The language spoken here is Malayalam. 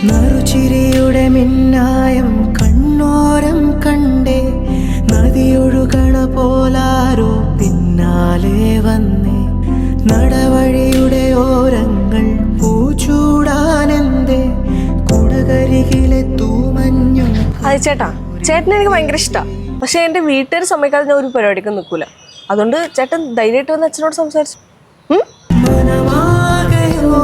ചിരിയുടെ മിന്നായം കണ്ണോരം കണ്ടേ. നദിയൊഴുകണ പോലാരോ പിന്നാലെ വന്നേ. നടവഴിയുടെ ഓരങ്ങൾ പൂച്ചൂടാനെന്തേ. കുടകരികിലെ തൂമഞ്ഞു അത് ചേട്ടാ. ചേട്ടനെ എനിക്ക് ഭയങ്കര ഇഷ്ടമാണ് പക്ഷെ എന്റെ വീട്ടുകാർ സമ്മതിക്കാതെ ഞാൻ ഒരു പരിപാടിക്കും നിൽക്കൂല. അതുകൊണ്ട് ചേട്ടൻ ധൈര്യമായിട്ട് വന്ന് അച്ഛനോട് സംസാരിച്ചു. ഉം? മനമാകയോ